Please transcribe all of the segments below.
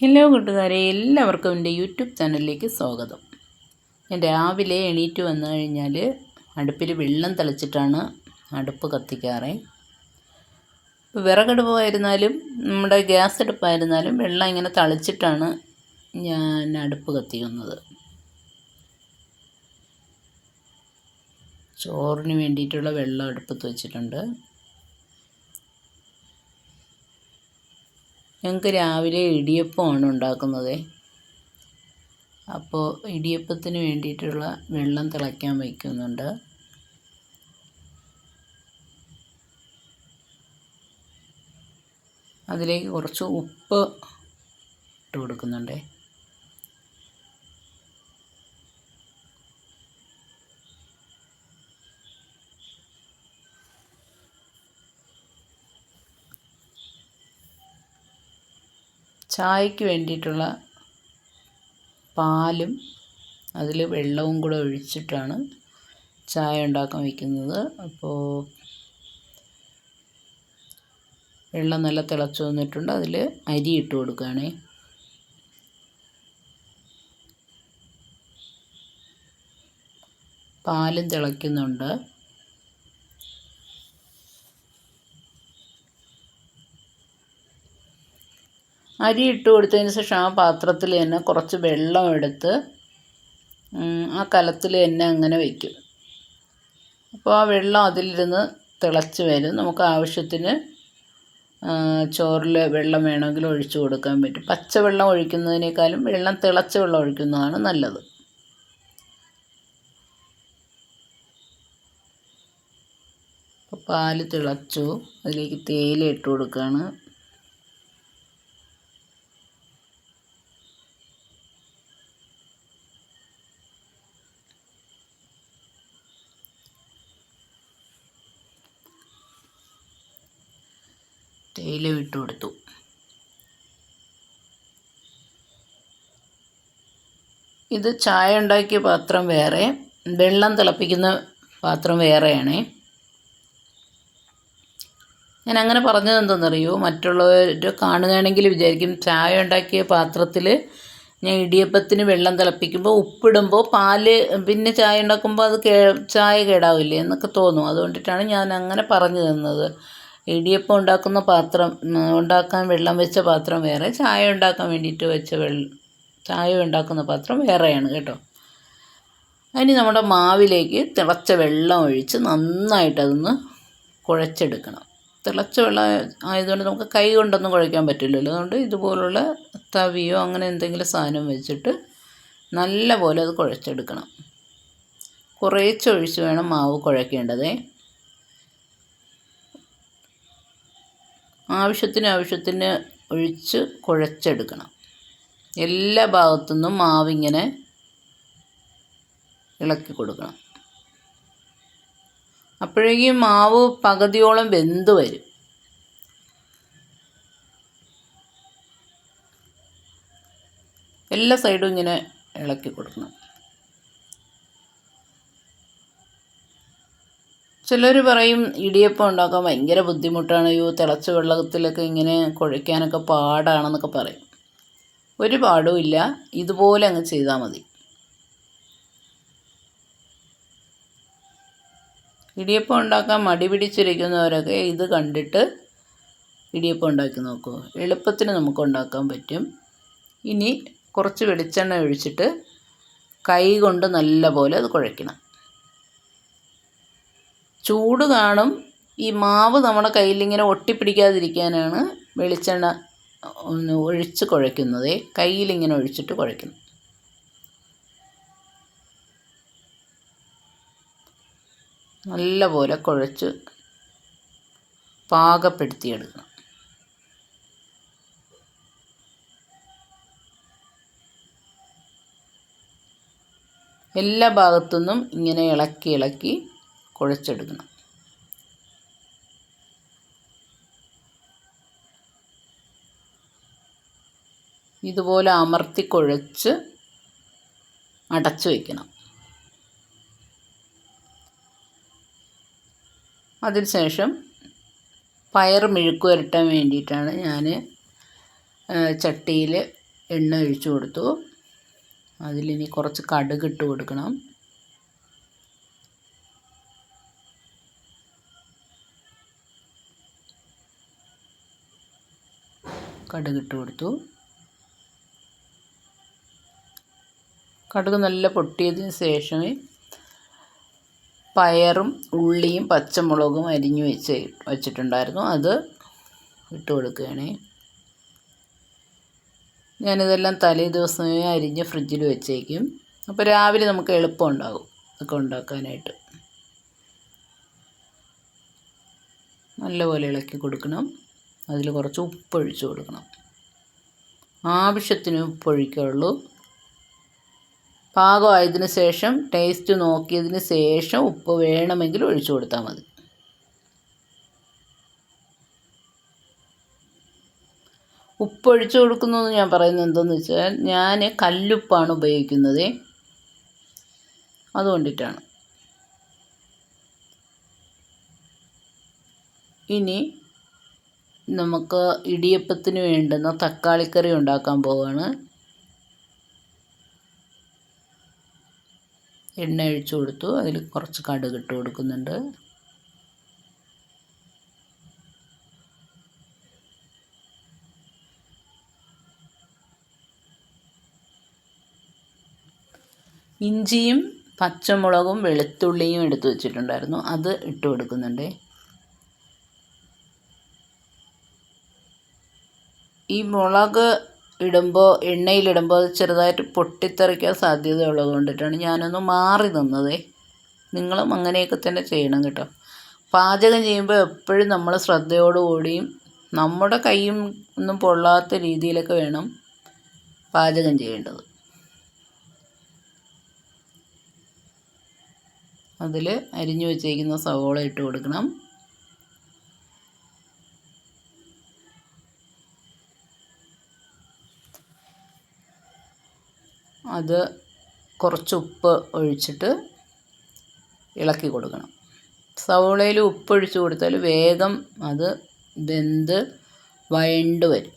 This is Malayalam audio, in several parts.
ഹലോ കൂട്ടുകാരെ എല്ലാവർക്കും എന്റെ യൂട്യൂബ് ചാനലിലേക്ക് സ്വാഗതം. ഞാൻ രാവിലെ എണീറ്റ് വന്നു കഴിഞ്ഞാൽ അടുപ്പിൽ വെള്ളം തിളച്ചിട്ടാണ് അടുപ്പ് കത്തിക്കാറ്. വിറകടുപ്പായിരുന്നാലും നമ്മുടെ ഗ്യാസ് അടുപ്പായിരുന്നാലും വെള്ളം ഇങ്ങനെ തളിച്ചിട്ടാണ് ഞാൻ അടുപ്പ് കത്തിക്കുന്നത്. ചോറിന് വേണ്ടിയിട്ടുള്ള വെള്ളം അടുപ്പത്ത് വെച്ചിട്ടുണ്ട്. ഞങ്ങൾക്ക് രാവിലെ ഇടിയപ്പമാണ് ഉണ്ടാക്കുന്നത്. അപ്പോൾ ഇടിയപ്പത്തിന് വേണ്ടിയിട്ടുള്ള വെള്ളം തിളയ്ക്കാൻ വയ്ക്കുന്നുണ്ട്. അതിലേക്ക് കുറച്ച് ഉപ്പ് ഇട്ട് കൊടുക്കുന്നുണ്ടേ. ചായക്ക് വേണ്ടിയിട്ടുള്ള പാലും അതിൽ വെള്ളവും കൂടെ ഒഴിച്ചിട്ടാണ് ചായ ഉണ്ടാക്കാൻ വയ്ക്കുന്നത്. അപ്പോൾ വെള്ളം നല്ല തിളച്ച് വന്നിട്ടുണ്ട്. അതിൽ അരി ഇട്ട് കൊടുക്കുകയാണേ. പാലും തിളയ്ക്കുന്നുണ്ട്. അരി ഇട്ട് കൊടുത്തതിന് ശേഷം ആ പാത്രത്തിൽ തന്നെ കുറച്ച് വെള്ളം എടുത്ത് ആ കലത്തിൽ തന്നെ അങ്ങനെ വയ്ക്കും അപ്പോൾ ആ വെള്ളം അതിലിരുന്ന് തിളച്ച് വരും. നമുക്ക് ആവശ്യത്തിന് ചോറിൽ വെള്ളം വേണമെങ്കിൽ ഒഴിച്ചു കൊടുക്കാൻ പറ്റും. പച്ചവെള്ളം ഒഴിക്കുന്നതിനേക്കാളും വെള്ളം തിളച്ച വെള്ളം ഒഴിക്കുന്നതാണ് നല്ലത്. പാൽ തിളച്ചു. അതിലേക്ക് തേയില ഇട്ട് കൊടുക്കുകയാണ്. തേയില ഇട്ട് കൊടുത്തു. ഇത് ചായ ഉണ്ടാക്കിയ പാത്രം വേറെ വെള്ളം തിളപ്പിക്കുന്ന പാത്രം വേറെയാണ്. ഞാൻ അങ്ങനെ പറഞ്ഞത് എന്തെന്നറിയോ? മറ്റുള്ളവർ കാണുകയാണെങ്കിൽ വിചാരിക്കും ചായ ഉണ്ടാക്കിയ പാത്രത്തിൽ ഞാൻ ഇടിയപ്പത്തിന് വെള്ളം തിളപ്പിക്കുമ്പോൾ ഉപ്പിടുമ്പോൾ പാൽ പിന്നെ ചായ ഉണ്ടാക്കുമ്പോൾ അത് കേ ചായ കേടാവില്ലേ എന്നൊക്കെ തോന്നും. അതുകൊണ്ടിട്ടാണ് ഞാൻ അങ്ങനെ പറഞ്ഞു തന്നത്. ഇടിയപ്പം ഉണ്ടാക്കുന്ന പാത്രം ഉണ്ടാക്കാൻ വെള്ളം വെച്ച പാത്രം വേറെ ചായ ഉണ്ടാക്കാൻ വേണ്ടിയിട്ട് വെച്ച വെള്ളം ചായ ഉണ്ടാക്കുന്ന പാത്രം വേറെയാണ് കേട്ടോ. അതിന് നമ്മുടെ മാവിലേക്ക് തിളച്ച വെള്ളം ഒഴിച്ച് നന്നായിട്ടതൊന്ന് കുഴച്ചെടുക്കണം. തിളച്ച വെള്ളം ആയതുകൊണ്ട് നമുക്ക് കൈ കൊണ്ടൊന്നും കുഴയ്ക്കാൻ പറ്റില്ലല്ലോ. അതുകൊണ്ട് ഇതുപോലുള്ള തവിയോ അങ്ങനെ എന്തെങ്കിലും സാധനം വെച്ചിട്ട് നല്ല പോലെ അത് കുഴച്ചെടുക്കണം. കുറേച്ചൊഴിച്ച് വേണം മാവ് കുഴക്കേണ്ടതേ. ആവശ്യത്തിന് ആവശ്യത്തിന് ഒഴിച്ച് കുഴച്ചെടുക്കണം. എല്ലാ ഭാഗത്തുനിന്നും മാവിങ്ങനെ ഇളക്കി കൊടുക്കണം. അപ്പോഴേക്കും മാവ് പകുതിയോളം വെന്ത് വരും. എല്ലാ സൈഡും ഇങ്ങനെ ഇളക്കി കൊടുക്കണം. ചിലർ പറയും ഇടിയപ്പം ഉണ്ടാക്കാൻ ഭയങ്കര ബുദ്ധിമുട്ടാണ്. അയ്യോ തിളച്ച വെള്ളത്തിലൊക്കെ ഇങ്ങനെ കുഴയ്ക്കാനൊക്കെ പാടാണെന്നൊക്കെ പറയും. ഒരു പാടും ഇല്ല. ഇതുപോലെ അങ്ങ് ചെയ്താൽ മതി. ഇടിയപ്പം ഉണ്ടാക്കാൻ മടി പിടിച്ചിരിക്കുന്നവരൊക്കെ ഇത് കണ്ടിട്ട് ഇടിയപ്പം ഉണ്ടാക്കി നോക്കൂ. എളുപ്പത്തിന് നമുക്ക് ഉണ്ടാക്കാൻ പറ്റും. ഇനി കുറച്ച് വെളിച്ചെണ്ണ ഒഴിച്ചിട്ട് കൈ കൊണ്ട് നല്ല പോലെ അത് കുഴയ്ക്കണം. ചൂട് കാണും. ഈ മാവ് നമ്മുടെ കയ്യിലിങ്ങനെ ഒട്ടിപ്പിടിക്കാതിരിക്കാനാണ് വെളിച്ചെണ്ണ ഒഴിച്ച് കുഴയ്ക്കുന്നത്. കയ്യിലിങ്ങനെ ഒഴിച്ചിട്ട് കുഴയ്ക്കുന്നു. നല്ല പോലെ കുഴച്ച് പാകപ്പെടുത്തിയെടുക്കണം. എല്ലാ ഭാഗത്തുനിന്നും ഇങ്ങനെ ഇളക്കി ഇളക്കി കുഴച്ചെടുക്കണം. ഇതുപോലെ അമർത്തി കുഴച്ച് അടച്ചു വയ്ക്കണം അതിനുശേഷം പയർ മെഴുക്ക് വരട്ടാൻ വേണ്ടിയിട്ടാണ് ഞാൻ ചട്ടിയിൽ എണ്ണ ഒഴിച്ചു കൊടുത്തു. അതിലിനി കുറച്ച് കടുക് ഇട്ട് കൊടുക്കണം. കടുക് ഇട്ട് കൊടുത്തു. കടുക് നല്ല പൊട്ടിയതിന് ശേഷമേ പയറും ഉള്ളിയും പച്ചമുളകും അരിഞ്ഞു വെച്ച് വെച്ചിട്ടുണ്ടായിരുന്നു. അത് ഇട്ട് കൊടുക്കുകയാണ്. ഞാനിതെല്ലാം തലേ ദിവസമേ അരിഞ്ഞ് ഫ്രിഡ്ജിൽ വെച്ചേക്കും. അപ്പോൾ രാവിലെ നമുക്ക് എളുപ്പം ഉണ്ടാകും ഒക്കെ ഉണ്ടാക്കാനായിട്ട്. നല്ലപോലെ ഇളക്കി കൊടുക്കണം. അതിൽ കുറച്ച് ഉപ്പൊഴിച്ച് കൊടുക്കണം. ആവശ്യത്തിന് ഉപ്പൊഴിക്കുള്ളൂ. പാകമായതിന് ശേഷം ടേസ്റ്റ് നോക്കിയതിന് ശേഷം ഉപ്പ് വേണമെങ്കിൽ ഒഴിച്ചു കൊടുത്താൽ മതി. ഉപ്പ് ഒഴിച്ചു കൊടുക്കുന്നു എന്ന് ഞാൻ പറയുന്നത് എന്തെന്ന് വെച്ചാൽ ഞാൻ കല്ലുപ്പാണ് ഉപയോഗിക്കുന്നത്. അതുകൊണ്ടിട്ടാണ് ഇനി നമുക്ക് ഇടിയപ്പത്തിന് വേണ്ടുന്ന തക്കാളിക്കറി ഉണ്ടാക്കാൻ പോവുകയാണ് എണ്ണ ഒഴിച്ചു കൊടുത്തു. അതിൽ കുറച്ച് കടുക് ഇട്ട് കൊടുക്കുന്നുണ്ട്. ഇഞ്ചിയും പച്ചമുളകും വെളുത്തുള്ളിയും എടുത്തു വെച്ചിട്ടുണ്ടായിരുന്നു. അത് ഇട്ട് കൊടുക്കുന്നുണ്ട്. ഈ മുളക് ഇടുമ്പോൾ എണ്ണയിലിടുമ്പോൾ അത് ചെറുതായിട്ട് പൊട്ടിത്തെറിക്കാൻ സാധ്യത ഉള്ളത് കൊണ്ടിട്ടാണ് ഞാനൊന്ന് മാറി നിന്നത്. നിങ്ങളും അങ്ങനെയൊക്കെ തന്നെ ചെയ്യണം കേട്ടോ. പാചകം ചെയ്യുമ്പോൾ എപ്പോഴും നമ്മൾ ശ്രദ്ധയോടുകൂടിയും നമ്മുടെ കൈയും ഒന്നും പൊള്ളാത്ത രീതിയിലൊക്കെ വേണം പാചകം ചെയ്യേണ്ടത്. അതിൽ അരിഞ്ഞു വെച്ചേക്കുന്ന സവോള ഇട്ട് കൊടുക്കണം. അത് കുറച്ച് ഉപ്പ് ഒഴിച്ചിട്ട് ഇളക്കി കൊടുക്കണം. സവോളയിൽ ഉപ്പ് ഒഴിച്ച് കൊടുത്താൽ വേഗം അത് വെന്ത് വഴണ്ട് വരും.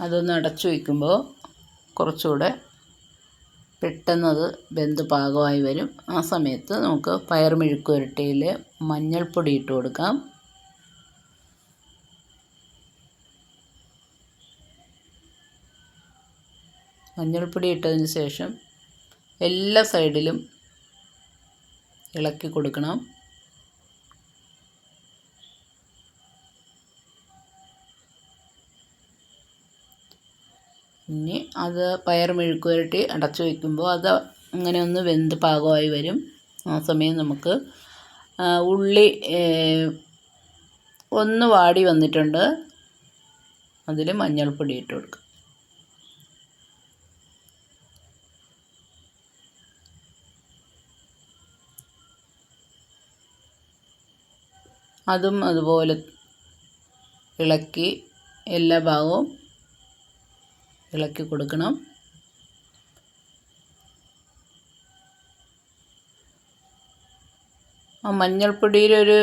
അതൊന്ന് അടച്ചു വയ്ക്കുമ്പോൾ കുറച്ചുകൂടെ പെട്ടെന്നത് വെന്ത് പാകമായി വരും. ആ സമയത്ത് നമുക്ക് പയർ മെഴുക്ക് പുരട്ടിയിൽ മഞ്ഞൾപ്പൊടി ഇട്ട് കൊടുക്കാം. മഞ്ഞൾപ്പൊടി ഇട്ടതിന് ശേഷം എല്ലാ സൈഡിലും ഇളക്കി കൊടുക്കണം. ഇനി അത് പയർ മെഴുക്ക് പുരട്ടി അടച്ചു വയ്ക്കുമ്പോൾ അത് അങ്ങനെ ഒന്ന് വെന്ത് പാകമായി വരും. ആ സമയം നമുക്ക് ഉള്ളി ഒന്ന് വാടി വന്നിട്ടുണ്ട്. അതിൽ മഞ്ഞൾപ്പൊടി ഇട്ട് കൊടുക്കുക അതും അതുപോലെ ഇളക്കി എല്ലാ ഭാഗവും ഇളക്കി കൊടുക്കണം. ആ മഞ്ഞൾപ്പൊടിയിലൊരു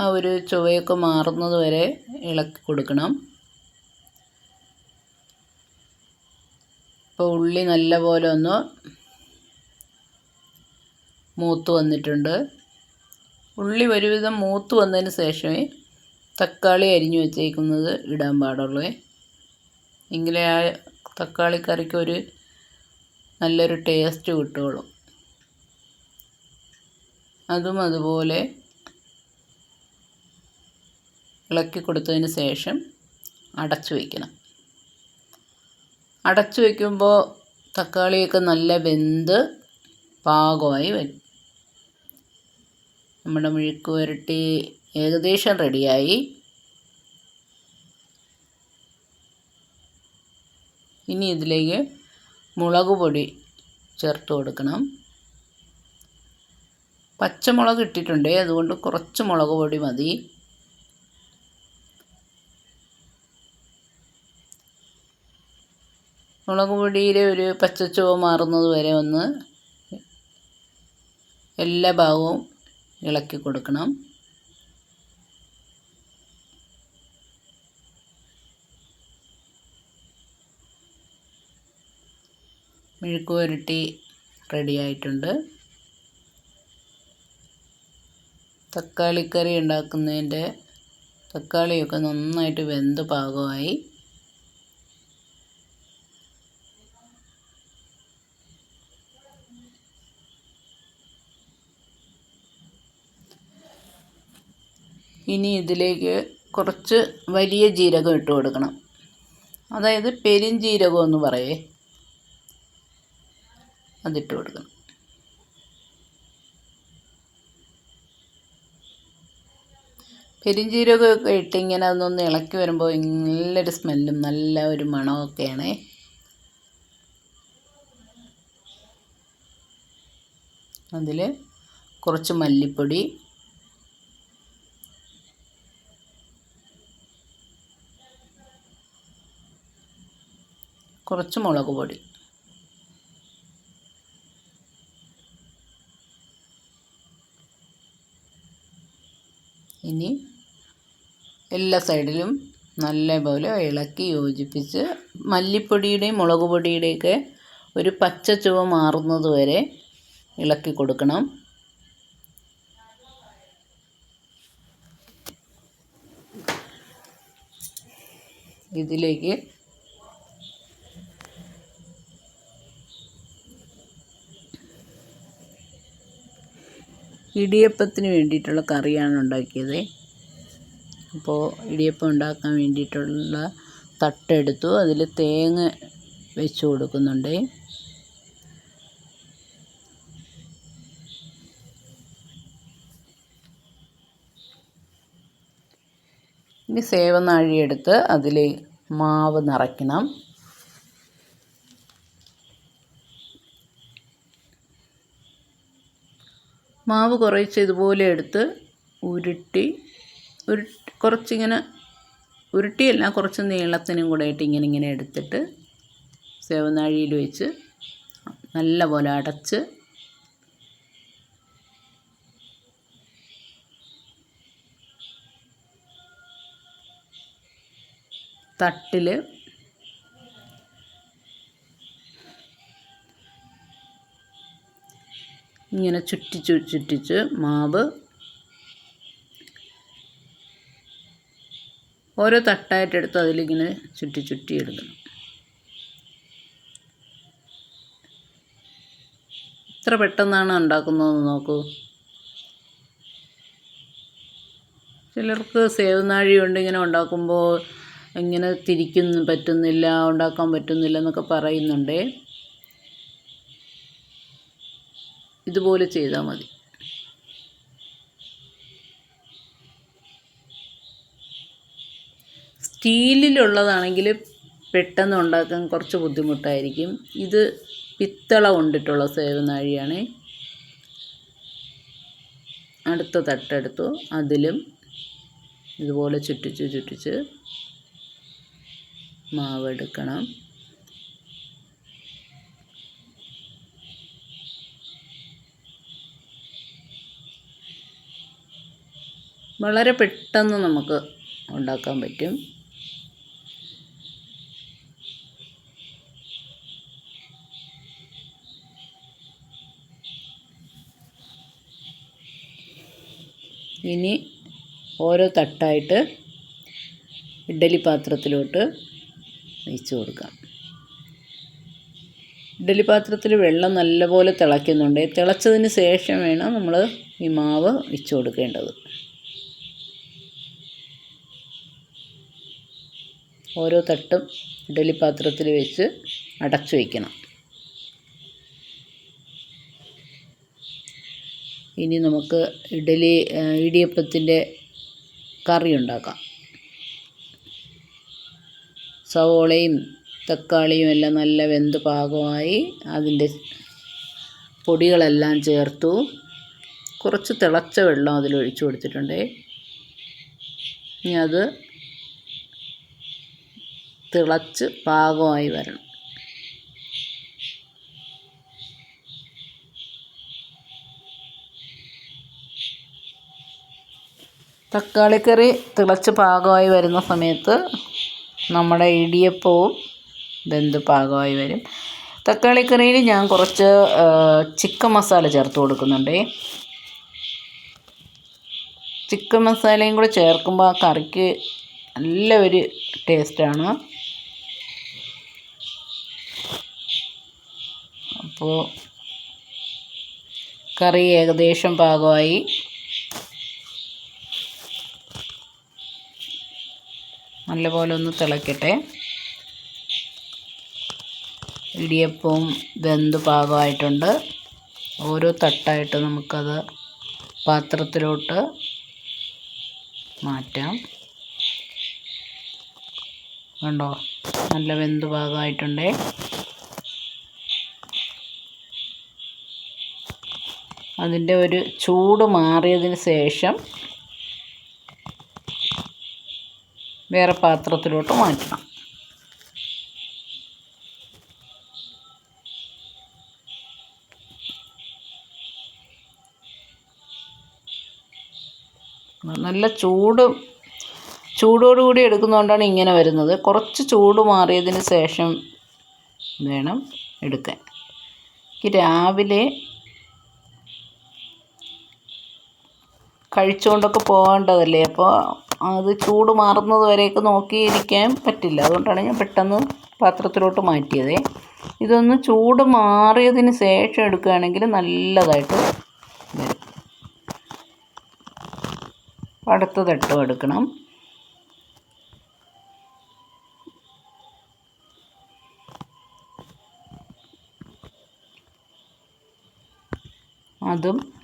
ആ ഒരു ചുവയൊക്കെ മാറുന്നത് വരെ ഇളക്കി കൊടുക്കണം. ഇപ്പോൾ ഉള്ളി നല്ല പോലെ ഒന്ന് മൂത്ത് വന്നിട്ടുണ്ട്. ഉള്ളി ഒരുവിധം മൂത്ത് വന്നതിന് ശേഷമേ തക്കാളി അരിഞ്ഞു വെച്ചേക്കുന്നത് ഇടാൻ പാടുള്ളൂ. എങ്കിലേ ആ തക്കാളി കറിക്ക് ഒരു നല്ലൊരു ടേസ്റ്റ് കിട്ടുകയുള്ളൂ അതും അതുപോലെ ഇളക്കി കൊടുത്തതിന് ശേഷം അടച്ചു വയ്ക്കണം അടച്ചു വയ്ക്കുമ്പോൾ തക്കാളിയൊക്കെ നല്ല വെന്ത് പാകമായി വരും. നമ്മുടെ മുഴുക്ക് പുരട്ടി ഏകദേശം റെഡിയായി ഇനി ഇതിലേക്ക് മുളക് പൊടി ചേർത്ത് കൊടുക്കണം. പച്ചമുളക് ഇട്ടിട്ടുണ്ട് അതുകൊണ്ട് കുറച്ച് മുളക് പൊടി മതി. മുളക് പൊടിയിൽ ഒരു പച്ചച്ചുവ മാറുന്നത് വരെ ഒന്ന് എല്ലാ ഭാഗവും ഇളക്കി കൊടുക്കണം. മെഴുക്ക് പുരട്ടി റെഡി ആയിട്ടുണ്ട്. തക്കാളിക്കറി ഉണ്ടാക്കുന്നതിന്റെ തക്കാളിയൊക്കെ നന്നായിട്ട് വെന്ത് പാകമായി. ഇനി ഇതിലേക്ക് കുറച്ച് വലിയ ജീരകം ഇട്ട് കൊടുക്കണം. അതായത് പെരിഞ്ജീരകം എന്ന് പറയേ. അതിട്ട് കൊടുക്കണം. പെരിഞ്ചീരകമൊക്കെ ഇട്ട് ഇങ്ങനെ അതൊന്ന് ഇളക്കി വരുമ്പോൾ നല്ലൊരു സ്മെല്ലും നല്ല ഒരു മണമൊക്കെയാണേ അതിൽ കുറച്ച് മല്ലിപ്പൊടി കുറച്ച് മുളക് പൊടി ഇനി എല്ലാ സൈഡിലും നല്ലപോലെ ഇളക്കി യോജിപ്പിച്ച് മല്ലിപ്പൊടിയുടെയും മുളക് പൊടിയുടെയൊക്കെ ഒരു പച്ച ചുവ മാറുന്നത് വരെ ഇളക്കി കൊടുക്കണം. ഇതിലേക്ക് ഇടിയപ്പത്തിന് വേണ്ടിയിട്ടുള്ള കറിയാണ് ഉണ്ടാക്കിയത്. അപ്പോൾ ഇടിയപ്പം ഉണ്ടാക്കാൻ വേണ്ടിയിട്ടുള്ള തട്ടെടുത്തു. അതിൽ തേങ്ങ വെച്ച് കൊടുക്കുന്നുണ്ട്. ഇനി സേവനാഴി എടുത്ത് അതിൽ മാവ് നിറയ്ക്കണം. മാവ് കുറേശ്ശെ ഇതുപോലെ എടുത്ത് ഉരുട്ടി ഉരു കുറച്ചിങ്ങനെ ഉരുട്ടിയല്ല കുറച്ച് നീളത്തിനും കൂടെ ആയിട്ട് ഇങ്ങനെ ഇങ്ങനെ എടുത്തിട്ട് സേവനാഴിയിൽ വെച്ച് നല്ല പോലെ അടച്ച് തട്ടിൽ ഇങ്ങനെ ചുറ്റിച്ച് ചുറ്റിച്ച് മാവ് ഓരോ തട്ടായിട്ടെടുത്ത് അതിലിങ്ങനെ ചുറ്റി ചുറ്റി എടുക്കണം. എത്ര പെട്ടെന്നാണ് ഉണ്ടാക്കുന്നതെന്ന് നോക്കൂ. ചിലർക്ക് സേവനാഴി കൊണ്ട് ഇങ്ങനെ ഉണ്ടാക്കുമ്പോൾ ഇങ്ങനെ തിരിക്കുന്ന പറ്റുന്നില്ല ഉണ്ടാക്കാൻ പറ്റുന്നില്ല എന്നൊക്കെ പറയുന്നുണ്ടേ. ഇതുപോലെ ചെയ്താൽ മതി. സ്റ്റീലിലുള്ളതാണെങ്കിൽ പെട്ടെന്ന് ഉണ്ടാക്കാൻ കുറച്ച് ബുദ്ധിമുട്ടായിരിക്കും. ഇത് പിത്തള കൊണ്ടിട്ടുള്ള സേവനാഴിയാണ് അടുത്ത തട്ടെടുത്തു. അതിലും ഇതുപോലെ ചുറ്റിച്ച് ചുറ്റിച്ച് മാവെടുക്കണം. വളരെ പെട്ടെന്ന് നമുക്ക് ഉണ്ടാക്കാൻ പറ്റും. ഇനി ഓരോ തട്ടായിട്ട് ഇഡ്ഡലി പാത്രത്തിലോട്ട് വെച്ച് കൊടുക്കാം. ഇഡ്ഡലി പാത്രത്തിൽ വെള്ളം നല്ലപോലെ തിളയ്ക്കുന്നുണ്ട്. തിളച്ചതിന് ശേഷം വേണം നമ്മൾ ഈ മാവ് വെച്ച് കൊടുക്കേണ്ടത്. ഓരോ തട്ടും ഇഡ്ഡലി പാത്രത്തിൽ വെച്ച് അടച്ചു വയ്ക്കണം. ഇനി നമുക്ക് ഇഡലി ഇടിയപ്പത്തിന്റെ കറി ഉണ്ടാക്കാം. സവോളയും തക്കാളിയും എല്ലാം നല്ല വെന്ത് പാകമായി അതിന്റെ പൊടികളെല്ലാം ചേർത്തു. കുറച്ച് തിളച്ച വെള്ളം അതിൽ ഒഴിച്ചു കൊടുത്തിട്ടുണ്ട്. ഇനി അത് തിളച്ച് പാകമായി വരണം. തക്കാളിക്കറി തിളച്ച് പാകമായി വരുന്ന സമയത്ത് നമ്മുടെ ഇടിയപ്പവും വെന്ത് പാകമായി വരും. തക്കാളിക്കറിയിൽ ഞാൻ കുറച്ച് ചിക്കൻ മസാല ചേർത്ത് കൊടുക്കുന്നുണ്ടേ. ചിക്കൻ മസാലയും കൂടെ ചേർക്കുമ്പോൾ ആ കറിക്ക് നല്ല ഒരു ടേസ്റ്റാണ്. അപ്പോൾ കറി ഏകദേശം പാകമായി. നല്ലപോലെ ഒന്ന് തിളക്കട്ടെ. ഇടിയപ്പവും വെന്ത് പാകമായിട്ടുണ്ട്. ഓരോ തട്ടായിട്ട് നമുക്കത് പാത്രത്തിലോട്ട് മാറ്റാം. കണ്ടോ? നല്ല വെന്ത് പാകമായിട്ടുണ്ടേ. അതിന്റെ ഒരു ചൂട് മാറിയതിന് ശേഷം വേറെ പാത്രത്തിലോട്ട് മാറ്റണം. നല്ല ചൂട് ചൂടോടുകൂടി എടുക്കുന്നതുകൊണ്ടാണ് ഇങ്ങനെ വരുന്നത്. കുറച്ച് ചൂട് മാറിയതിന് ശേഷം വേണം എടുക്കാൻ. രാവിലെ കഴിച്ചുകൊണ്ടൊക്കെ പോകേണ്ടതല്ലേ? അപ്പോൾ അത് ചൂട് മാറുന്നത് വരെയൊക്കെ നോക്കിയിരിക്കാൻ പറ്റില്ല. അതുകൊണ്ടാണ് ഞാൻ പെട്ടെന്ന് പാത്രത്തിലോട്ട് മാറ്റിയത്. ഇതൊന്ന് ചൂട് മാറിയതിന് ശേഷം എടുക്കുകയാണെങ്കിൽ നല്ലതായിട്ട് വരും. അടുത്ത തട്ടും എടുക്കണം. അതും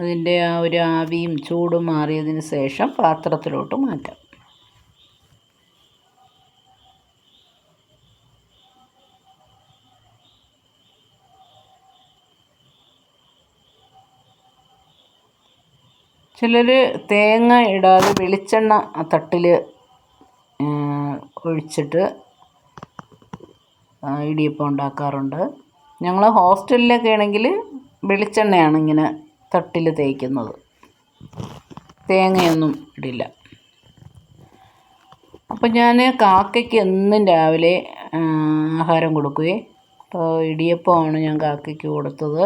അതിന്റെ ആ ഒരു ആവിയും ചൂടും മാറിയതിന് ശേഷം പാത്രത്തിലോട്ട് മാറ്റാം. ചിലർ തേങ്ങ ഇടാതെ വെളിച്ചെണ്ണ തട്ടിൽ ഒഴിച്ചിട്ട് ഇടിയപ്പം ഉണ്ടാക്കാറുണ്ട്. ഞങ്ങൾ ഹോസ്റ്റലിലൊക്കെ ആണെങ്കിൽ വെളിച്ചെണ്ണയാണ് ഇങ്ങനെ തട്ടിൽ തേക്കുന്നത്. തേങ്ങയൊന്നും ഇടില്ല. അപ്പം ഞാൻ കാക്കയ്ക്ക് എന്നും രാവിലെ ആഹാരം കൊടുക്കുകയും അപ്പോൾ ഇടിയപ്പമാണ് ഞാൻ കാക്കയ്ക്ക് കൊടുത്തത്.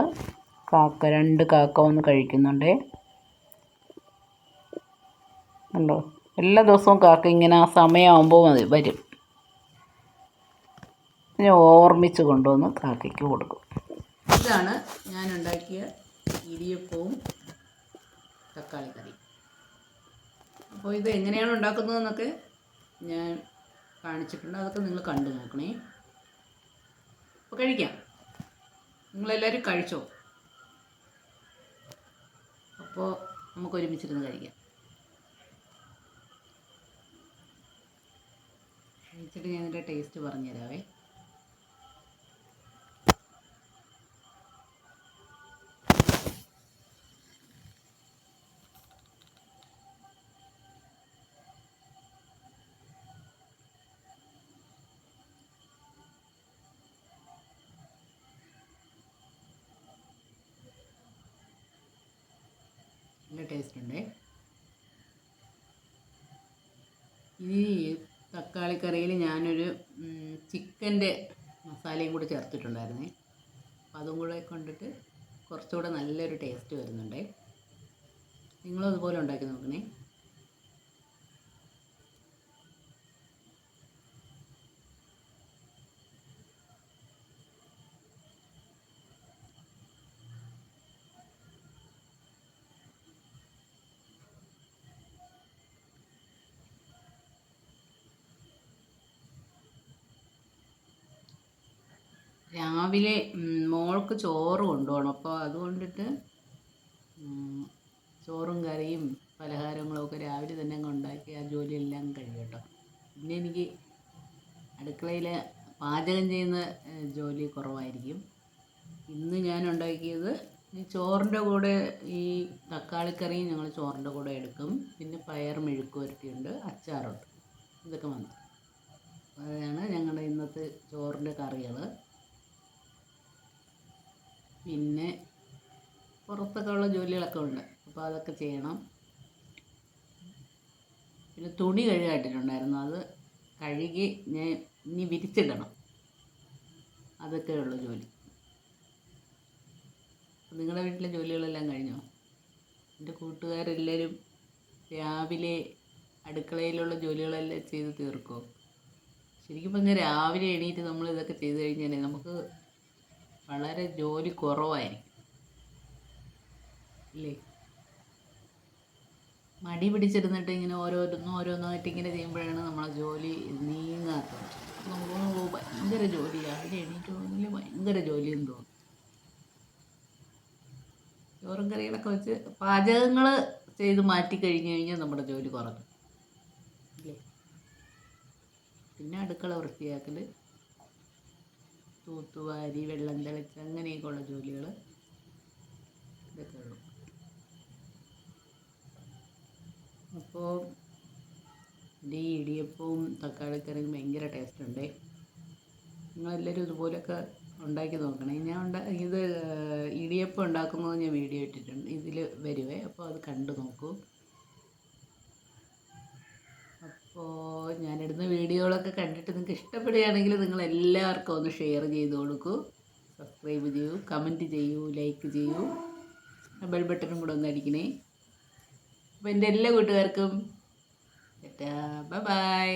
കാക്ക രണ്ട് കാക്ക ഒന്ന് കഴിക്കുന്നുണ്ട്. ഉണ്ടോ എല്ലാ ദിവസവും കാക്ക ഇങ്ങനെ ആ സമയമാകുമ്പോൾ മതി വരും. ഞാൻ ഓർമ്മിച്ച് കൊണ്ടുവന്ന് കാക്കയ്ക്ക് കൊടുക്കും. ഇതാണ് ഞാൻ ഉണ്ടാക്കിയ ഇടിയപ്പവും തക്കാളി കറി. അപ്പോൾ ഇത് എങ്ങനെയാണ് ഉണ്ടാക്കുന്നതെന്നൊക്കെ ഞാൻ കാണിച്ചിട്ടുണ്ട്. അതൊക്കെ നിങ്ങൾ കണ്ടു നോക്കണേ. അപ്പോൾ കഴിക്കാം. നിങ്ങളെല്ലാവരും കഴിച്ചോ? അപ്പോൾ നമുക്ക് ഒരുമിച്ചിരുന്ന് കഴിക്കാം. കഴിച്ചിട്ട് ഞാൻ ഇതിന്റെ ടേസ്റ്റ് പറഞ്ഞു നല്ല ടേസ്റ്റ് ഉണ്ട്. ഇനി തക്കാളി കറിയിൽ ഞാനൊരു ചിക്കന്റെ മസാലയും കൂടി ചേർത്തിട്ടുണ്ടായിരുന്നേ. അപ്പം അതും കൂടെ കൊണ്ടിട്ട് കുറച്ചുകൂടെ നല്ലൊരു ടേസ്റ്റ് വരുന്നുണ്ട്. നിങ്ങളും അതുപോലെ ഉണ്ടാക്കി നോക്കണേ. രാവിലെ മോൾക്ക് ചോറ് കൊണ്ടുപോകണം. അപ്പോൾ അതുകൊണ്ടിട്ട് ചോറും കറിയും പലഹാരങ്ങളൊക്കെ രാവിലെ തന്നെ അങ്ങ് ഉണ്ടാക്കി ആ ജോലിയെല്ലാം കഴിയും കേട്ടോ. പിന്നെ എനിക്ക് അടുക്കളയിൽ പാചകം ചെയ്യുന്ന ജോലി കുറവായിരിക്കും. ഇന്ന് ഞാൻ ഉണ്ടാക്കിയത് ഈ ചോറിന്റെ കൂടെ ഈ തക്കാളിക്കറിയും ഞങ്ങൾ ചോറിന്റെ കൂടെ എടുക്കും. പിന്നെ പയർ മെഴുക്ക് വരട്ടിയുണ്ട് അച്ചാറുണ്ട്. ഇതൊക്കെ വന്നു. അതാണ് ഞങ്ങളുടെ ഇന്നത്തെ ചോറിന്റെ കറികൾ പിന്നെ പുറത്തൊക്കെ ജോലികളൊക്കെ ഉണ്ട്. അപ്പോൾ അതൊക്കെ ചെയ്യണം. പിന്നെ തുണി കഴുകാട്ടിട്ടുണ്ടായിരുന്നു അത് കഴുകി ഞാൻ ഇനി വിരിച്ചിടണം. അതൊക്കെയുള്ള ജോലി. നിങ്ങളുടെ വീട്ടിലെ ജോലികളെല്ലാം കഴിഞ്ഞോ? എന്റെ കൂട്ടുകാരെല്ലാവരും രാവിലെ അടുക്കളയിലുള്ള ജോലികളെല്ലാം ചെയ്ത് തീർക്കുമോ ശരിക്കും പറഞ്ഞാൽ രാവിലെ എണീറ്റ് നമ്മൾ ഇതൊക്കെ ചെയ്ത് കഴിഞ്ഞാൽ നമുക്ക് വളരെ ജോലി കുറവായിരിക്കും. ഇല്ലേ? മടി പിടിച്ചിരുന്നിട്ട് ഇങ്ങനെ ഓരോരുന്ന് ഓരോന്നായിട്ട് ഇങ്ങനെ ചെയ്യുമ്പോഴാണ് നമ്മളെ ജോലി നീങ്ങാത്തത്. നമുക്ക് ഭയങ്കര ജോലിയാണ് രാവിലെ എണീറ്റ് പോകുന്നതിൽ ഭയങ്കര ജോലിയെന്ന് തോന്നും. ചോറും കറികളൊക്കെ വെച്ച് പാചകങ്ങൾ ചെയ്ത് മാറ്റി കഴിഞ്ഞ് കഴിഞ്ഞാൽ നമ്മുടെ ജോലി കുറഞ്ഞു. പിന്നെ അടുക്കള വൃത്തിയാക്കൽ തൂത്തുവാരി വെള്ളം തിളച്ച് അങ്ങനെയൊക്കെയുള്ള ജോലികൾ ഇതൊക്കെ ഉള്ളു. അപ്പോൾ എന്റെ ഈ ഇടിയപ്പവും തക്കാളിക്കറിയും ഭയങ്കര ടേസ്റ്റ് ഉണ്ട്. നിങ്ങളെല്ലാവരും ഇതുപോലൊക്കെ ഉണ്ടാക്കി നോക്കണേ. ഞാൻ ഉണ്ടാ ഇത് ഇടിയപ്പം ഉണ്ടാക്കുന്നത് ഞാൻ വീഡിയോ ഇട്ടിട്ടുണ്ട്. ഇതിൽ വരുവേ. അപ്പോൾ അത് കണ്ടു നോക്കൂ. അപ്പോൾ ഞാനിടുന്ന വീഡിയോകളൊക്കെ കണ്ടിട്ട് നിങ്ങൾക്ക് ഇഷ്ടപ്പെടുകയാണെങ്കിൽ നിങ്ങൾ എല്ലാവർക്കും ഒന്ന് ഷെയർ ചെയ്ത് കൊടുക്കൂ. സബ്സ്ക്രൈബ് ചെയ്യൂ കമന്റ് ചെയ്യൂ ലൈക്ക് ചെയ്യൂ. ബെൽ ബട്ടണും കൂടെ ഒന്ന് അടിക്കണേ. അപ്പോൾ എന്റെ എല്ലാ കൂട്ടുകാർക്കും ബൈ ബൈ